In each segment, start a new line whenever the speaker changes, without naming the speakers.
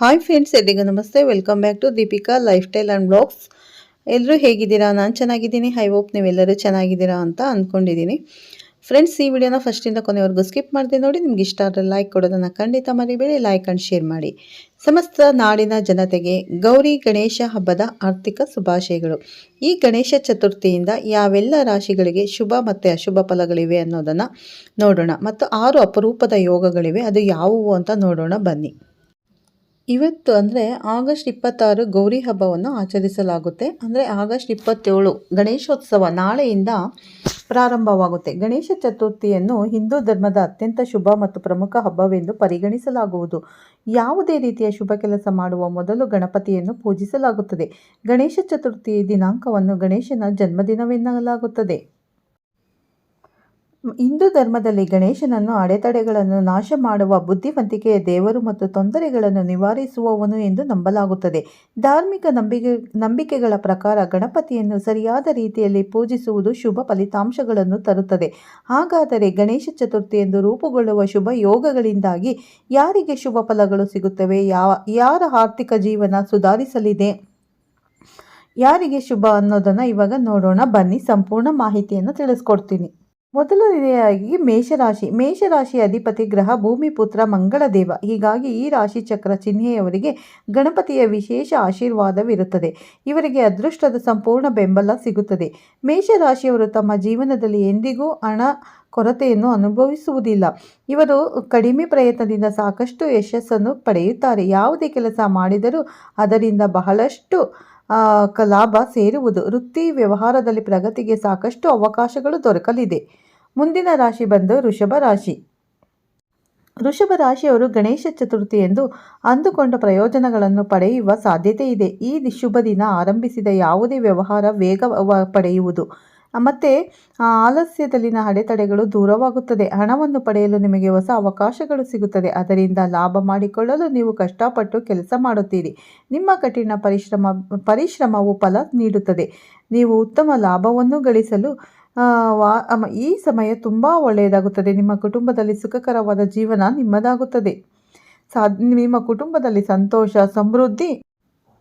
Hi friends ಎಲ್ಲಿಗೂ ನಮಸ್ತೆ. Welcome back to Deepika lifestyle and blogs ಎಲ್ಲರೂ ಹೇಗಿದ್ದೀರಾ? ನಾನು ಚೆನ್ನಾಗಿದ್ದೀನಿ. ಐ ಹೋಪ್ ನೀವೆಲ್ಲರೂ ಚೆನ್ನಾಗಿದ್ದೀರಾ ಅಂತ ಅಂದ್ಕೊಂಡಿದ್ದೀನಿ ಫ್ರೆಂಡ್ಸ್ ಈ ವಿಡಿಯೋನ ಫಸ್ಟಿಂದ ಕೊನೆವರೆಗೂ ಸ್ಕಿಪ್ ಮಾಡಿದೆ ನೋಡಿ. ನಿಮ್ಗೆ ಇಷ್ಟ ಆದರೆ ಲೈಕ್ ಕೊಡೋದನ್ನು ಖಂಡಿತ ಮರಿಬೇಡಿ. ಲೈಕ್ ಆ್ಯಂಡ್ ಶೇರ್ ಮಾಡಿ. ಸಮಸ್ತ ನಾಡಿನ ಜನತೆಗೆ ಗೌರಿ ಗಣೇಶ ಹಬ್ಬದ ಆರ್ಥಿಕ ಶುಭಾಶಯಗಳು. ಈ ಗಣೇಶ ಚತುರ್ಥಿಯಿಂದ ಯಾವೆಲ್ಲ ರಾಶಿಗಳಿಗೆ ಶುಭ ಮತ್ತು ಅಶುಭ ಫಲಗಳಿವೆ ಅನ್ನೋದನ್ನು ನೋಡೋಣ. ಮತ್ತು ಆರು ಅಪರೂಪದ ಯೋಗಗಳಿವೆ. ಅದು ಯಾವುವು ಅಂತ ನೋಡೋಣ. ಬನ್ನಿ. ಇವತ್ತು ಅಂದರೆ ಆಗಸ್ಟ್ ಇಪ್ಪತ್ತಾರು ಗೌರಿ ಹಬ್ಬವನ್ನು ಆಚರಿಸಲಾಗುತ್ತೆ. ಅಂದರೆ ಆಗಸ್ಟ್ ಇಪ್ಪತ್ತೇಳು ಗಣೇಶೋತ್ಸವ ನಾಳೆಯಿಂದ ಪ್ರಾರಂಭವಾಗುತ್ತೆ. ಗಣೇಶ ಚತುರ್ಥಿಯನ್ನು ಹಿಂದೂ ಧರ್ಮದ ಅತ್ಯಂತ ಶುಭ ಮತ್ತು ಪ್ರಮುಖ ಹಬ್ಬವೆಂದು ಪರಿಗಣಿಸಲಾಗುವುದು. ಯಾವುದೇ ರೀತಿಯ ಶುಭ ಕೆಲಸ ಮಾಡುವ ಮೊದಲು ಗಣಪತಿಯನ್ನು ಪೂಜಿಸಲಾಗುತ್ತದೆ. ಗಣೇಶ ಚತುರ್ಥಿ ದಿನಾಂಕವನ್ನು ಗಣೇಶನ ಜನ್ಮದಿನವೆನ್ನಲಾಗುತ್ತದೆ. ಹಿಂದೂ ಧರ್ಮದಲ್ಲಿ ಗಣೇಶನನ್ನು ಅಡೆತಡೆಗಳನ್ನು ನಾಶ ಮಾಡುವ ಬುದ್ಧಿವಂತಿಕೆಯ ದೇವರು ಮತ್ತು ತೊಂದರೆಗಳನ್ನು ನಿವಾರಿಸುವವನು ಎಂದು ನಂಬಲಾಗುತ್ತದೆ. ಧಾರ್ಮಿಕ ನಂಬಿಕೆ, ನಂಬಿಕೆಗಳ ಪ್ರಕಾರ ಗಣಪತಿಯನ್ನು ಸರಿಯಾದ ರೀತಿಯಲ್ಲಿ ಪೂಜಿಸುವುದು ಶುಭ ಫಲಿತಾಂಶಗಳನ್ನು ತರುತ್ತದೆ. ಹಾಗಾದರೆ ಗಣೇಶ ಚತುರ್ಥಿ ಎಂದು ರೂಪುಗೊಳ್ಳುವ ಶುಭ ಯೋಗಗಳಿಂದಾಗಿ ಯಾರಿಗೆ ಶುಭ ಫಲಗಳು ಸಿಗುತ್ತವೆ? ಯಾವ ಯಾರ ಆರ್ಥಿಕ ಜೀವನ ಸುಧಾರಿಸಲಿದೆ? ಯಾರಿಗೆ ಶುಭ ಅನ್ನೋದನ್ನು ಇವಾಗ ನೋಡೋಣ. ಬನ್ನಿ, ಸಂಪೂರ್ಣ ಮಾಹಿತಿಯನ್ನು ತಿಳಿಸ್ಕೊಡ್ತೀನಿ. ಮೊದಲನೆಯಾಗಿ ಮೇಷರಾಶಿ. ಮೇಷರಾಶಿ ಅಧಿಪತಿ ಗ್ರಹ ಭೂಮಿ ಪುತ್ರ ಮಂಗಳ ದೇವ ಹೀಗಾಗಿ ಈ ರಾಶಿ ಚಕ್ರ ಚಿಹ್ನೆಯವರಿಗೆ ಗಣಪತಿಯ ವಿಶೇಷ ಆಶೀರ್ವಾದವಿರುತ್ತದೆ. ಇವರಿಗೆ ಅದೃಷ್ಟದ ಸಂಪೂರ್ಣ ಬೆಂಬಲ ಸಿಗುತ್ತದೆ. ಮೇಷರಾಶಿಯವರು ತಮ್ಮ ಜೀವನದಲ್ಲಿ ಎಂದಿಗೂ ಹಣ ಕೊರತೆಯನ್ನು ಅನುಭವಿಸುವುದಿಲ್ಲ. ಇವರು ಕಡಿಮೆ ಪ್ರಯತ್ನದಿಂದ ಸಾಕಷ್ಟು ಯಶಸ್ಸನ್ನು ಪಡೆಯುತ್ತಾರೆ. ಯಾವುದೇ ಕೆಲಸ ಮಾಡಿದರೂ ಅದರಿಂದ ಬಹಳಷ್ಟು ಲಾಭ ಸೇರುವುದು. ವೃತ್ತಿ ವ್ಯವಹಾರದಲ್ಲಿ ಪ್ರಗತಿಗೆ ಸಾಕಷ್ಟು ಅವಕಾಶಗಳು ದೊರಕಲಿದೆ. ಮುಂದಿನ ರಾಶಿ ಬಂದು ವೃಷಭ ರಾಶಿ. ವೃಷಭ ರಾಶಿಯವರು ಗಣೇಶ ಚತುರ್ಥಿ ಎಂದು ಅಂದುಕೊಂಡ ಪ್ರಯೋಜನಗಳನ್ನು ಪಡೆಯುವ ಸಾಧ್ಯತೆ ಇದೆ. ಈ ಶುಭ ದಿನ ಆರಂಭಿಸಿದ ಯಾವುದೇ ವ್ಯವಹಾರ ವೇಗ ಪಡೆಯುವುದು. ಮತ್ತು ಆಲಸ್ಯದಲ್ಲಿನ ಅಡೆತಡೆಗಳು ದೂರವಾಗುತ್ತದೆ. ಹಣವನ್ನು ಪಡೆಯಲು ನಿಮಗೆ ಹೊಸ ಅವಕಾಶಗಳು ಸಿಗುತ್ತದೆ. ಅದರಿಂದ ಲಾಭ ಮಾಡಿಕೊಳ್ಳಲು ನೀವು ಕಷ್ಟಪಟ್ಟು ಕೆಲಸ ಮಾಡುತ್ತೀರಿ. ನಿಮ್ಮ ಕಠಿಣ ಪರಿಶ್ರಮ, ಪರಿಶ್ರಮವು ಫಲ ನೀಡುತ್ತದೆ. ನೀವು ಉತ್ತಮ ಲಾಭವನ್ನು ಗಳಿಸಲು ವಾ ಈ ಸಮಯ ತುಂಬ ಒಳ್ಳೆಯದಾಗುತ್ತದೆ. ನಿಮ್ಮ ಕುಟುಂಬದಲ್ಲಿ ಸುಖಕರವಾದ ಜೀವನ ನಿಮ್ಮದಾಗುತ್ತದೆ. ಸಾ, ನಿಮ್ಮ ಕುಟುಂಬದಲ್ಲಿ ಸಂತೋಷ, ಸಮೃದ್ಧಿ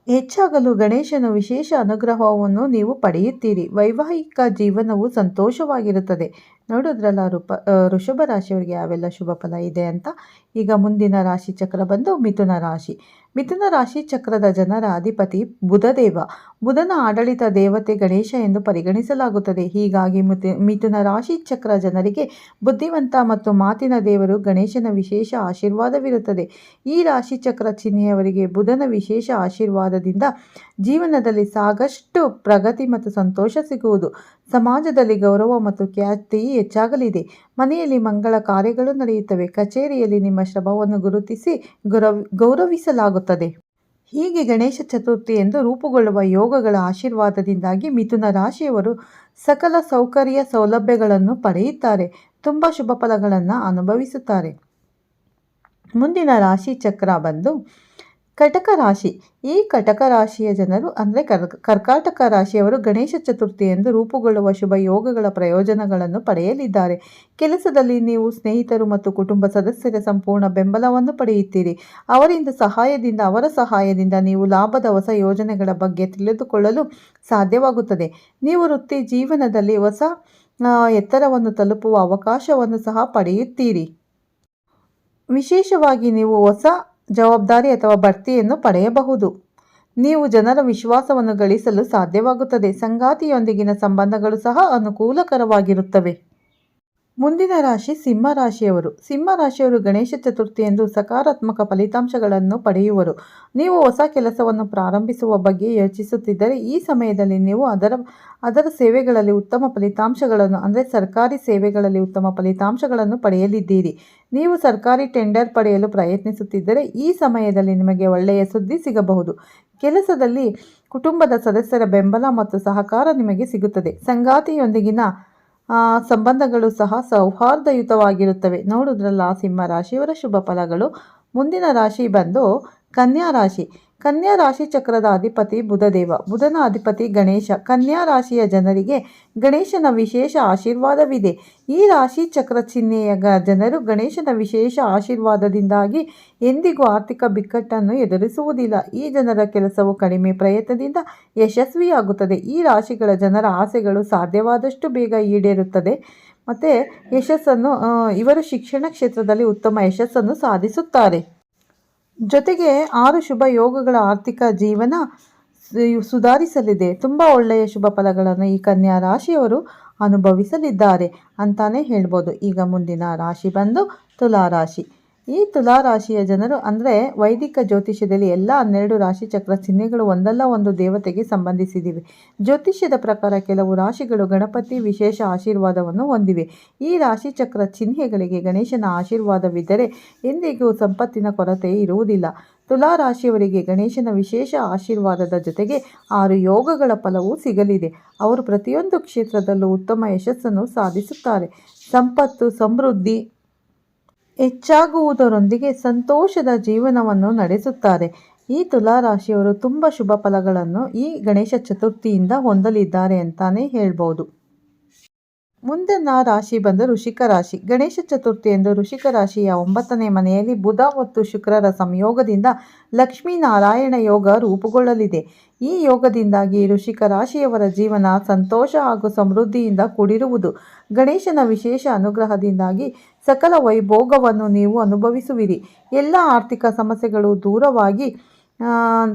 ಹೆಚ್ಚಾಗಲು ಗಣೇಶನ ವಿಶೇಷ ಅನುಗ್ರಹವನ್ನು ನೀವು ಪಡೆಯುತ್ತೀರಿ. ವೈವಾಹಿಕ ಜೀವನವು ಸಂತೋಷವಾಗಿರುತ್ತದೆ. ನೋಡೋದ್ರಲ್ಲ ರೂಪ ಋಷಭ ರಾಶಿಯವರಿಗೆ ಯಾವೆಲ್ಲ ಶುಭ ಫಲ ಇದೆ ಅಂತ? ಈಗ ಮುಂದಿನ ರಾಶಿ ಚಕ್ರ ಬಂದು ಮಿಥುನ ರಾಶಿ. ಮಿಥುನ ರಾಶಿ ಚಕ್ರದ ಜನರ ಅಧಿಪತಿ ಬುಧದೇವ. ಬುಧನ ಆಡಳಿತ ದೇವತೆ ಗಣೇಶ ಎಂದು ಪರಿಗಣಿಸಲಾಗುತ್ತದೆ. ಹೀಗಾಗಿ ಮಿಥು, ಮಿಥುನ ರಾಶಿ ಚಕ್ರ ಜನರಿಗೆ ಬುದ್ಧಿವಂತ ಮತ್ತು ಮಾತಿನ ದೇವರು ಗಣೇಶನ ವಿಶೇಷ ಆಶೀರ್ವಾದವಿರುತ್ತದೆ. ಈ ರಾಶಿ ಚಕ್ರ ಚಿಹ್ನೆಯವರಿಗೆ ಬುಧನ ವಿಶೇಷ ಆಶೀರ್ವಾದದಿಂದ ಜೀವನದಲ್ಲಿ ಸಾಕಷ್ಟು ಪ್ರಗತಿ ಮತ್ತು ಸಂತೋಷ ಸಿಗುವುದು. ಸಮಾಜದಲ್ಲಿ ಗೌರವ ಮತ್ತು ಖ್ಯಾತಿ ಹೆಚ್ಚಾಗಲಿದೆ. ಮನೆಯಲ್ಲಿ ಮಂಗಳ ಕಾರ್ಯಗಳು ನಡೆಯುತ್ತವೆ. ಕಚೇರಿಯಲ್ಲಿ ನಿಮ್ಮ ಶ್ರಮವನ್ನು ಗುರುತಿಸಿ ಗೌರವ, ಗೌರವಿಸಲಾಗುತ್ತದೆ. ಹೀಗೆ ಗಣೇಶ ಚತುರ್ಥಿ ಎಂದು ರೂಪುಗೊಳ್ಳುವ ಯೋಗಗಳ ಆಶೀರ್ವಾದದಿಂದಾಗಿ ಮಿಥುನ ರಾಶಿಯವರು ಸಕಲ ಸೌಕರ್ಯ ಸೌಲಭ್ಯಗಳನ್ನು ಪಡೆಯುತ್ತಾರೆ. ತುಂಬ ಶುಭ ಫಲಗಳನ್ನು ಅನುಭವಿಸುತ್ತಾರೆ. ಮುಂದಿನ ರಾಶಿ ಚಕ್ರ ಬಂದು ಕಟಕ ರಾಶಿ. ಈ ಕಟಕ ರಾಶಿಯ ಜನರು ಅಂದರೆ ಕರ್, ಕರ್ಕಾಟಕ ರಾಶಿಯವರು ಗಣೇಶ ಚತುರ್ಥಿ ಎಂದು ರೂಪುಗೊಳ್ಳುವ ಶುಭ ಯೋಗಗಳ ಪ್ರಯೋಜನಗಳನ್ನು ಪಡೆಯಲಿದ್ದಾರೆ. ಕೆಲಸದಲ್ಲಿ ನೀವು ಸ್ನೇಹಿತರು ಮತ್ತು ಕುಟುಂಬ ಸದಸ್ಯರ ಸಂಪೂರ್ಣ ಬೆಂಬಲವನ್ನು ಪಡೆಯುತ್ತೀರಿ. ಅವರಿಂದ ಸಹಾಯದಿಂದ, ಅವರ ಸಹಾಯದಿಂದ ನೀವು ಲಾಭದ ಹೊಸ ಯೋಜನೆಗಳ ಬಗ್ಗೆ ತಿಳಿದುಕೊಳ್ಳಲು ಸಾಧ್ಯವಾಗುತ್ತದೆ. ನೀವು ವೃತ್ತಿ ಜೀವನದಲ್ಲಿ ಹೊಸ ಎತ್ತರವನ್ನು ತಲುಪುವ ಅವಕಾಶವನ್ನು ಸಹ ಪಡೆಯುತ್ತೀರಿ. ವಿಶೇಷವಾಗಿ ನೀವು ಹೊಸ ಜವಾಬ್ದಾರಿ ಅಥವಾ ಬಡ್ತಿಯನ್ನು ಪಡೆಯಬಹುದು. ನೀವು ಜನರ ವಿಶ್ವಾಸವನ್ನು ಗಳಿಸಲು ಸಾಧ್ಯವಾಗುತ್ತದೆ. ಸಂಗಾತಿಯೊಂದಿಗಿನ ಸಂಬಂಧಗಳು ಸಹ ಅನುಕೂಲಕರವಾಗಿರುತ್ತವೆ. ಮುಂದಿನ ರಾಶಿ ಸಿಂಹ ರಾಶಿಯವರು. ಸಿಂಹ ರಾಶಿಯವರು ಗಣೇಶ ಚತುರ್ಥಿಯಂದು ಸಕಾರಾತ್ಮಕ ಫಲಿತಾಂಶಗಳನ್ನು ಪಡೆಯುವರು. ನೀವು ಹೊಸ ಕೆಲಸವನ್ನು ಪ್ರಾರಂಭಿಸುವ ಬಗ್ಗೆ ಯೋಚಿಸುತ್ತಿದ್ದರೆ ಈ ಸಮಯದಲ್ಲಿ ನೀವು ಅದರ ಅದರ ಸೇವೆಗಳಲ್ಲಿ ಉತ್ತಮ ಫಲಿತಾಂಶಗಳನ್ನು, ಅಂದರೆ ಸರ್ಕಾರಿ ಸೇವೆಗಳಲ್ಲಿ ಉತ್ತಮ ಫಲಿತಾಂಶಗಳನ್ನು ಪಡೆಯಲಿದ್ದೀರಿ. ನೀವು ಸರ್ಕಾರಿ ಟೆಂಡರ್ ಪಡೆಯಲು ಪ್ರಯತ್ನಿಸುತ್ತಿದ್ದರೆ ಈ ಸಮಯದಲ್ಲಿ ನಿಮಗೆ ಒಳ್ಳೆಯ ಸುದ್ದಿ ಸಿಗಬಹುದು. ಕೆಲಸದಲ್ಲಿ ಕುಟುಂಬದ ಸದಸ್ಯರ ಬೆಂಬಲ ಮತ್ತು ಸಹಕಾರ ನಿಮಗೆ ಸಿಗುತ್ತದೆ. ಸಂಗಾತಿಯೊಂದಿಗಿನ ಸಂಬಂಧಗಳು ಸಹ ಸೌಹಾರ್ದಯುತವಾಗಿರುತ್ತವೆ. ನೋಡಿದ್ರಲ್ಲ ಸಿಂಹ ರಾಶಿಯವರ ಶುಭ ಫಲಗಳು ಮುಂದಿನ ರಾಶಿ ಬಂದು ಕನ್ಯಾ ರಾಶಿ. ಕನ್ಯಾ ರಾಶಿ ಚಕ್ರದ ಅಧಿಪತಿ ಬುಧದೇವ. ಬುಧನ ಅಧಿಪತಿ ಗಣೇಶ. ಕನ್ಯಾ ರಾಶಿಯ ಜನರಿಗೆ ಗಣೇಶನ ವಿಶೇಷ ಆಶೀರ್ವಾದವಿದೆ. ಈ ರಾಶಿ ಚಕ್ರ ಚಿಹ್ನೆಯ ಜನರು ಗಣೇಶನ ವಿಶೇಷ ಆಶೀರ್ವಾದದಿಂದಾಗಿ ಎಂದಿಗೂ ಆರ್ಥಿಕ ಬಿಕ್ಕಟ್ಟನ್ನು ಎದುರಿಸುವುದಿಲ್ಲ. ಈ ಜನರ ಕೆಲಸವು ಕಡಿಮೆ ಪ್ರಯತ್ನದಿಂದ ಯಶಸ್ವಿಯಾಗುತ್ತದೆ. ಈ ರಾಶಿಗಳ ಜನರ ಆಸೆಗಳು ಸಾಧ್ಯವಾದಷ್ಟು ಬೇಗ ಈಡೇರುತ್ತದೆ. ಮತ್ತು ಯಶಸ್ಸನ್ನು ಇವರು ಶಿಕ್ಷಣ ಕ್ಷೇತ್ರದಲ್ಲಿ ಉತ್ತಮ ಯಶಸ್ಸನ್ನು ಸಾಧಿಸುತ್ತಾರೆ. ಜೊತೆಗೆ ಆರು ಶುಭ ಯೋಗಗಳ ಆರ್ಥಿಕ ಜೀವನ ಸುಧಾರಿಸಲಿದೆ. ತುಂಬ ಒಳ್ಳೆಯ ಶುಭ ಫಲಗಳನ್ನು ಈ ಕನ್ಯಾ ರಾಶಿಯವರು ಅನುಭವಿಸಲಿದ್ದಾರೆ ಅಂತಾನೆ ಹೇಳ್ಬೋದು. ಈಗ ಮುಂದಿನ ರಾಶಿ ಬಂದು ತುಲಾ ರಾಶಿ. ಈ ತುಲಾ ರಾಶಿಯ ಜನರು ಅಂದರೆ ವೈದಿಕ ಜ್ಯೋತಿಷ್ಯದಲ್ಲಿ ಎಲ್ಲ ಹನ್ನೆರಡು ರಾಶಿ ಚಕ್ರ ಚಿಹ್ನೆಗಳು ಒಂದಲ್ಲ ಒಂದು ದೇವತೆಗೆ ಸಂಬಂಧಿಸಿದಿವೆ. ಜ್ಯೋತಿಷ್ಯದ ಪ್ರಕಾರ ಕೆಲವು ರಾಶಿಗಳು ಗಣಪತಿ ವಿಶೇಷ ಆಶೀರ್ವಾದವನ್ನು ಹೊಂದಿವೆ. ಈ ರಾಶಿ ಚಕ್ರ ಚಿಹ್ನೆಗಳಿಗೆ ಗಣೇಶನ ಆಶೀರ್ವಾದವಿದ್ದರೆ ಎಂದಿಗೂ ಸಂಪತ್ತಿನ ಕೊರತೆ ಇರುವುದಿಲ್ಲ. ತುಲಾ ರಾಶಿಯವರಿಗೆ ಗಣೇಶನ ವಿಶೇಷ ಆಶೀರ್ವಾದದ ಜೊತೆಗೆ ಆರು ಯೋಗಗಳ ಫಲವೂ ಸಿಗಲಿದೆ. ಅವರು ಪ್ರತಿಯೊಂದು ಕ್ಷೇತ್ರದಲ್ಲೂ ಉತ್ತಮ ಯಶಸ್ಸನ್ನು ಸಾಧಿಸುತ್ತಾರೆ. ಸಂಪತ್ತು, ಸಮೃದ್ಧಿ ಹೆಚ್ಚಾಗುವುದರೊಂದಿಗೆ ಸಂತೋಷದ ಜೀವನವನ್ನು ನಡೆಸುತ್ತಾರೆ. ಈ ತುಲಾರಾಶಿಯವರು ತುಂಬ ಶುಭ ಫಲಗಳನ್ನು ಈ ಗಣೇಶ ಚತುರ್ಥಿಯಿಂದ ಹೊಂದಲಿದ್ದಾರೆ ಅಂತಾನೆ ಹೇಳ್ಬೋದು. ಮುಂದಿನ ರಾಶಿ ಬಂದು ಋಷಿಕ ರಾಶಿ. ಗಣೇಶ ಚತುರ್ಥಿ ಎಂದು ಋಷಿಕ ರಾಶಿಯ ಒಂಬತ್ತನೇ ಮನೆಯಲ್ಲಿ ಬುಧ ಮತ್ತು ಶುಕ್ರರ ಸಂಯೋಗದಿಂದ ಲಕ್ಷ್ಮೀನಾರಾಯಣ ಯೋಗ ರೂಪುಗೊಳ್ಳಲಿದೆ. ಈ ಯೋಗದಿಂದಾಗಿ ಋಷಿಕ ರಾಶಿಯವರ ಜೀವನ ಸಂತೋಷ ಹಾಗೂ ಸಮೃದ್ಧಿಯಿಂದ ಕೂಡಿರುವುದು. ಗಣೇಶನ ವಿಶೇಷ ಅನುಗ್ರಹದಿಂದಾಗಿ ಸಕಲ ವೈಭೋಗವನ್ನು ನೀವು ಅನುಭವಿಸುವಿರಿ. ಎಲ್ಲ ಆರ್ಥಿಕ ಸಮಸ್ಯೆಗಳು ದೂರವಾಗಿ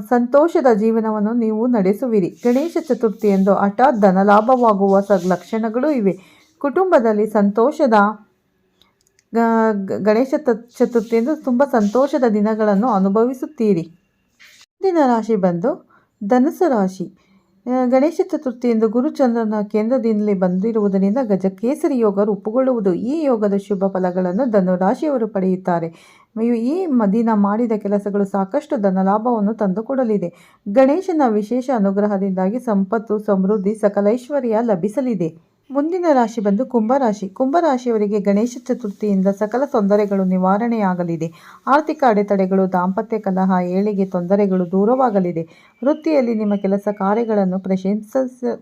ಸಂತೋಷದ ಜೀವನವನ್ನು ನೀವು ನಡೆಸುವಿರಿ. ಗಣೇಶ ಚತುರ್ಥಿ ಎಂದು ಹಠಾತ್ ಧನಲಾಭವಾಗುವ ಸ ಲಕ್ಷಣಗಳು ಇವೆ. ಕುಟುಂಬದಲ್ಲಿ ಸಂತೋಷದ ಗಣೇಶ ಚತುರ್ಥಿ ಎಂದು ತುಂಬ ಸಂತೋಷದ ದಿನಗಳನ್ನು ಅನುಭವಿಸುತ್ತೀರಿ. ಮುಂದಿನ ರಾಶಿ ಬಂದು ಧನುಸು ರಾಶಿ. ಗಣೇಶ ಚತುರ್ಥಿ ಎಂದು ಗುರುಚಂದ್ರನ ಕೇಂದ್ರದಿಂದಲೇ ಬಂದಿರುವುದರಿಂದ ಗಜಕೇಸರಿ ಯೋಗ ರೂಪುಗೊಳ್ಳುವುದು. ಈ ಯೋಗದ ಶುಭ ಫಲಗಳನ್ನು ಧನುರಾಶಿಯವರು ಪಡೆಯುತ್ತಾರೆ. ಈ- ಈ ಮ- ದಿನ ಮಾಡಿದ ಕೆಲಸಗಳು ಸಾಕಷ್ಟು ಧನಲಾಭವನ್ನು ತಂದುಕೊಡಲಿದೆ. ಗಣೇಶನ ವಿಶೇಷ ಅನುಗ್ರಹದಿಂದಾಗಿ ಸಂಪತ್ತು, ಸಮೃದ್ಧಿ ಸಕಲೈಶ್ವರ್ಯ ಲಭಿಸಲಿದೆ. ಮುಂದಿನ ರಾಶಿ ಬಂದು ಕುಂಭರಾಶಿ ಕುಂಭರಾಶಿಯವರಿಗೆ ಗಣೇಶ ಚತುರ್ಥಿಯಿಂದ ಸಕಲ ತೊಂದರೆಗಳು ನಿವಾರಣೆಯಾಗಲಿದೆ. ಆರ್ಥಿಕ ಅಡೆತಡೆಗಳು, ದಾಂಪತ್ಯ ಕಲಹ, ಏಳಿಗೆ ತೊಂದರೆಗಳು ದೂರವಾಗಲಿದೆ. ವೃತ್ತಿಯಲ್ಲಿ ನಿಮ್ಮ ಕೆಲಸ ಕಾರ್ಯಗಳನ್ನು ಪ್ರಶಂಸ,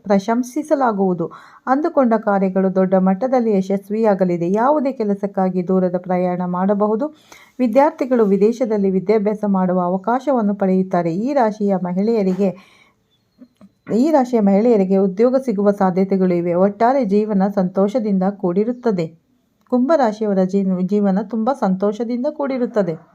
ಪ್ರಶಂಸಿಸಲಾಗುವುದು. ಅಂದುಕೊಂಡ ಕಾರ್ಯಗಳು ದೊಡ್ಡ ಮಟ್ಟದಲ್ಲಿ ಯಶಸ್ವಿಯಾಗಲಿದೆ. ಯಾವುದೇ ಕೆಲಸಕ್ಕಾಗಿ ದೂರದ ಪ್ರಯಾಣ ಮಾಡಬಹುದು. ವಿದ್ಯಾರ್ಥಿಗಳು ವಿದೇಶದಲ್ಲಿ ವಿದ್ಯಾಭ್ಯಾಸ ಮಾಡುವ ಅವಕಾಶವನ್ನು ಪಡೆಯುತ್ತಾರೆ. ಈ ರಾಶಿಯ ಮಹಿಳೆಯರಿಗೆ ಈ ರಾಶಿಯ ಮಹಿಳೆಯರಿಗೆ ಉದ್ಯೋಗ ಸಿಗುವ ಸಾಧ್ಯತೆಗಳು ಇವೆ. ಒಟ್ಟಾರೆ ಜೀವನ ಸಂತೋಷದಿಂದ ಕೂಡಿರುತ್ತದೆ. ಕುಂಭರಾಶಿಯವರ ಜೀವ ಜೀವನ ತುಂಬ ಸಂತೋಷದಿಂದ ಕೂಡಿರುತ್ತದೆ.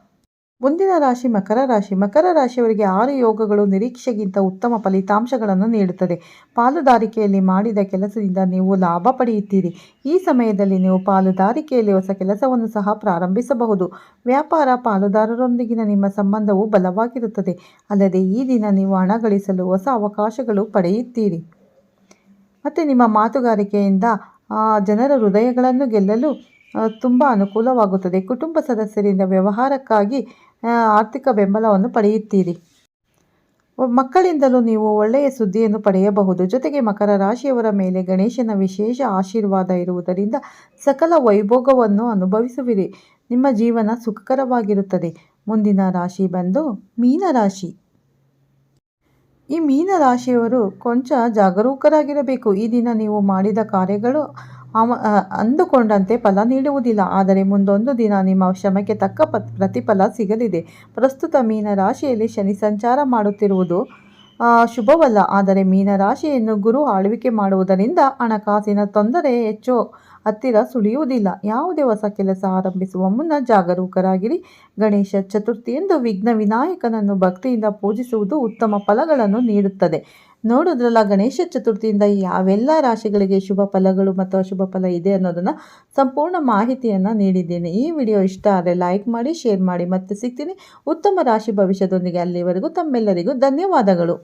ಮುಂದಿನ ರಾಶಿ ಮಕರ ರಾಶಿ. ಮಕರ ರಾಶಿಯವರಿಗೆ ಆರು ಯೋಗಗಳು ನಿರೀಕ್ಷೆಗಿಂತ ಉತ್ತಮ ಫಲಿತಾಂಶಗಳನ್ನು ನೀಡುತ್ತದೆ. ಪಾಲುದಾರಿಕೆಯಲ್ಲಿ ಮಾಡಿದ ಕೆಲಸದಿಂದ ನೀವು ಲಾಭ ಪಡೆಯುತ್ತೀರಿ. ಈ ಸಮಯದಲ್ಲಿ ನೀವು ಪಾಲುದಾರಿಕೆಯಲ್ಲಿ ಹೊಸ ಕೆಲಸವನ್ನು ಸಹ ಪ್ರಾರಂಭಿಸಬಹುದು. ವ್ಯಾಪಾರ ಪಾಲುದಾರರೊಂದಿಗಿನ ನಿಮ್ಮ ಸಂಬಂಧವು ಬಲವಾಗಿರುತ್ತದೆ. ಅಲ್ಲದೆ ಈ ದಿನ ನೀವು ಹಣ ಗಳಿಸಲು ಹೊಸ ಅವಕಾಶಗಳು ಪಡೆಯುತ್ತೀರಿ. ಮತ್ತು ನಿಮ್ಮ ಮಾತುಗಾರಿಕೆಯಿಂದ ಜನರ ಹೃದಯಗಳನ್ನು ಗೆಲ್ಲಲು ತುಂಬ ಅನುಕೂಲವಾಗುತ್ತದೆ. ಕುಟುಂಬ ಸದಸ್ಯರಿಂದ ವ್ಯವಹಾರಕ್ಕಾಗಿ ಆರ್ಥಿಕ ಬೆಂಬಲವನ್ನು ಪಡೆಯುತ್ತೀರಿ. ಮಕ್ಕಳಿಂದಲೂ ನೀವು ಒಳ್ಳೆಯ ಸುದ್ದಿಯನ್ನು ಪಡೆಯಬಹುದು. ಜೊತೆಗೆ ಮಕರ ರಾಶಿಯವರ ಮೇಲೆ ಗಣೇಶನ ವಿಶೇಷ ಆಶೀರ್ವಾದ ಇರುವುದರಿಂದ ಸಕಲ ವೈಭೋಗವನ್ನು ಅನುಭವಿಸುವಿರಿ. ನಿಮ್ಮ ಜೀವನ ಸುಖಕರವಾಗಿರುತ್ತದೆ. ಮುಂದಿನ ರಾಶಿ ಬಂದು ಮೀನರಾಶಿ ಈ ಮೀನರಾಶಿಯವರು ಕೊಂಚ ಜಾಗರೂಕರಾಗಿರಬೇಕು. ಈ ದಿನ ನೀವು ಮಾಡಿದ ಕಾರ್ಯಗಳು ಅವ ಅಂದುಕೊಂಡಂತೆ ಫಲ ನೀಡುವುದಿಲ್ಲ. ಆದರೆ ಮುಂದೊಂದು ದಿನ ನಿಮ್ಮ ಶ್ರಮಕ್ಕೆ ತಕ್ಕ ಪ್ರತಿಫಲ ಸಿಗಲಿದೆ. ಪ್ರಸ್ತುತ ಮೀನ ರಾಶಿಯಲ್ಲಿ ಶನಿ ಸಂಚಾರ ಮಾಡುತ್ತಿರುವುದು ಶುಭವಲ್ಲ. ಆದರೆ ಮೀನ ರಾಶಿಯನ್ನು ಗುರು ಆಳ್ವಿಕೆ ಮಾಡುವುದರಿಂದ ಹಣಕಾಸಿನ ತೊಂದರೆ ಹೆಚ್ಚು ಹತ್ತಿರ ಸುಳಿಯುವುದಿಲ್ಲ. ಯಾವುದೇ ಹೊಸ ಕೆಲಸ ಆರಂಭಿಸುವ ಮುನ್ನ ಜಾಗರೂಕರಾಗಿರಿ. ಗಣೇಶ ಚತುರ್ಥಿಯಂದು ವಿಘ್ನ ವಿನಾಯಕನನ್ನು ಭಕ್ತಿಯಿಂದ ಪೂಜಿಸುವುದು ಉತ್ತಮ ಫಲಗಳನ್ನು ನೀಡುತ್ತದೆ. ನೋಡಿದ್ರಲ್ಲ ಗಣೇಶ ಚತುರ್ಥಿಯಿಂದ ಯಾವೆಲ್ಲ ರಾಶಿಗಳಿಗೆ ಶುಭ ಫಲಗಳು ಮತ್ತು ಅಶುಭ ಫಲ ಇದೆ ಅನ್ನೋದನ್ನು ಸಂಪೂರ್ಣ ಮಾಹಿತಿಯನ್ನು ನೀಡಿದ್ದೇನೆ. ಈ ವಿಡಿಯೋ ಇಷ್ಟ ಆದರೆ ಲೈಕ್ ಮಾಡಿ ಶೇರ್ ಮಾಡಿ ಮತ್ತೆ ಸಿಗ್ತೀನಿ. ಉತ್ತಮ ರಾಶಿ ಭವಿಷ್ಯದೊಂದಿಗೆ ಅಲ್ಲಿವರೆಗೂ ತಮ್ಮೆಲ್ಲರಿಗೂ ಧನ್ಯವಾದಗಳು.